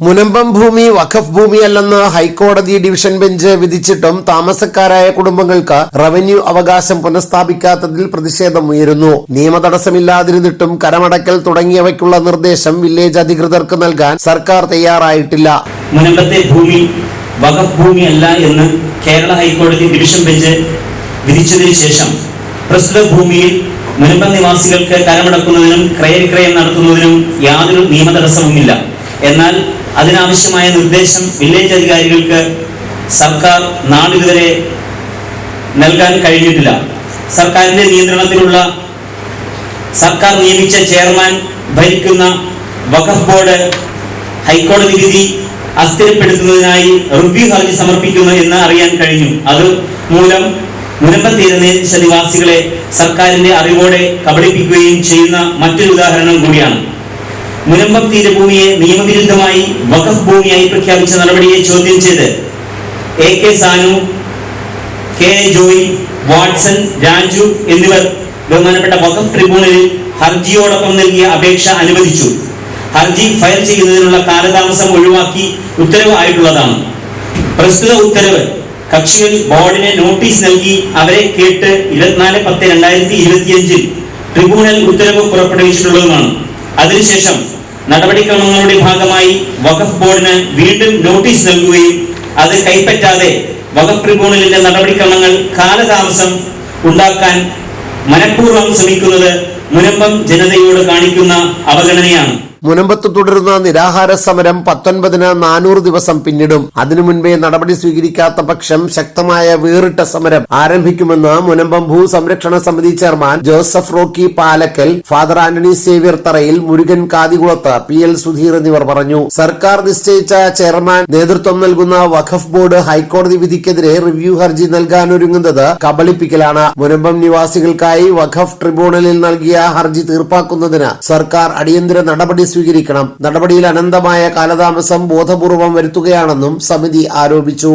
മുനമ്പം ഭൂമി വഖഫ് ഭൂമിയല്ലെന്ന് ഹൈക്കോടതി division bench വിധിച്ചിട്ടും താമസക്കാരായ കുടുംബങ്ങൾക്ക് റവന്യൂ അവകാശം പുനഃസ്ഥാപിക്കാത്തതിൽ പ്രതിഷേധം പ്രതിഷേധമുയരുന്നു നിയമതടസ്സമില്ലാതിരുന്നിട്ടും കരമടക്കൽ തുടങ്ങിയവയ്ക്കുള്ള നിർദ്ദേശം വില്ലേജ് അധികൃതർക്ക് നൽകാൻ സർക്കാർ തയ്യാറായിട്ടില്ല. മുനമ്പത്തെ ഭൂമി വഖഫ് ഭൂമിയല്ല എന്ന് കേരള ഹൈക്കോടതി ഡിവിഷൻ ബെഞ്ച് വിധിച്ചതിന് ശേഷം പ്രസ്തുത ഭൂമിയിൽ മുനമ്പം നിവാസികൾക്ക് കരമടക്കുന്നതിനും ക്രയവിക്രയം നടത്തുന്നതിനും യാതൊരു നിയമതടസ്സവുമില്ല എന്നാൽ അതിനാവശ്യമായ നിർദ്ദേശം വില്ലേജ് അധികാരികൾക്ക് സർക്കാർ നാളിതുവരെ നൽകാൻ കഴിഞ്ഞിട്ടില്ല. സർക്കാരിന്റെ നിയന്ത്രണത്തിലുള്ള സർക്കാർ നിയമിച്ച ചെയർമാൻ ഭരിക്കുന്ന വഖഫ് ബോർഡ് ഹൈക്കോടതി വിധി അസ്ഥിരപ്പെടുത്തുന്നതിനായി റിവ്യൂ ഹർജി സമർപ്പിക്കുന്നു എന്ന് അറിയാൻ കഴിഞ്ഞു. അത് മൂലം മുനമ്പം തീരദേശ നിവാസികളെ സർക്കാരിന്റെ അറിവോടെ കബളിപ്പിക്കുകയും ചെയ്യുന്ന മറ്റൊരു ഉദാഹരണം കൂടിയാണ്. മുനമ്പം തീരഭൂമിയെ നിയമവിരുദ്ധമായി വഖഫ് ഭൂമിയായി പ്രഖ്യാപിച്ച നടപടിയെ ചോദ്യം ചെയ്ത് A K Sanu K A Joy Watson Raju എന്നിവർ ബഹുമാനപ്പെട്ട വഖഫ് ട്രിബ്യൂണലിൽ ഹർജിയോടൊപ്പം നൽകിയ അപേക്ഷ അനുവദിച്ചു. ഹർജി ഫയൽ ചെയ്യുന്നതിനുള്ള കാലതാമസം ഒഴിവാക്കി ഉത്തരവ് ആയിട്ടുള്ളതാണ്. പ്രസ്തുത ഉത്തരവ് കക്ഷികൾ ബോർഡിന് നോട്ടീസ് നൽകി അവരെ കേട്ട് ഇരുപത്തിനാല് പത്ത് രണ്ടായിരത്തി ഇരുപത്തിയഞ്ചിൽ ട്രിബ്യൂണൽ ഉത്തരവ് പുറപ്പെടുവിച്ചിട്ടുള്ളതുമാണ്. അതിനുശേഷം നടപടിക്രമങ്ങളുടെ ഭാഗമായി വഖഫ് ബോർഡിന് വീണ്ടും നോട്ടീസ് നൽകുകയും അത് കൈപ്പറ്റാതെ വഖഫ് ട്രിബ്യൂണലിന്റെ നടപടിക്രമങ്ങൾ കാലതാമസം ഉണ്ടാക്കാൻ മനഃപൂർവം ശ്രമിക്കുന്നത് മുനമ്പം ജനതയോട് കാണിക്കുന്ന അവഗണനയാണ്. മുനമ്പത്ത് തുടരുന്ന നിരാഹാര സമരം പത്തൊൻപതിന് നാനൂറ് ദിവസം പിന്നിടും. അതിനു മുൻപേ നടപടി സ്വീകരിക്കാത്ത പക്ഷം ശക്തമായ വേറിട്ട സമരം ആരംഭിക്കുമെന്ന് മുനമ്പം ഭൂസംരക്ഷണ സമിതി ചെയർമാൻ ജോസഫ് റോക്കി പാലക്കൽ ഫാദർ ആന്റണി സേവ്യർ തറയിൽ മുരുകൻ കാതികുളത്ത് പി എൽ സുധീർ എന്നിവർ പറഞ്ഞു. സർക്കാർ നിശ്ചയിച്ച ചെയർമാൻ നേതൃത്വം നൽകുന്ന വഖഫ് ബോർഡ് ഹൈക്കോടതി വിധിക്കെതിരെ റിവ്യൂ ഹർജി നൽകാനൊരുങ്ങുന്നത് കബളിപ്പിക്കലാണ്. മുനമ്പം നിവാസികൾക്കായി വഖഫ് ട്രിബ്യൂണലിൽ നൽകിയ ഹർജി തീർപ്പാക്കുന്നതിന് സർക്കാർ അടിയന്തര നടപടി സ്വീകരിക്കണം. നടപടിയിൽ അനന്തമായ കാലതാമസം ബോധപൂർവം വരുത്തുകയാണെന്നും സമിതി ആരോപിച്ചു.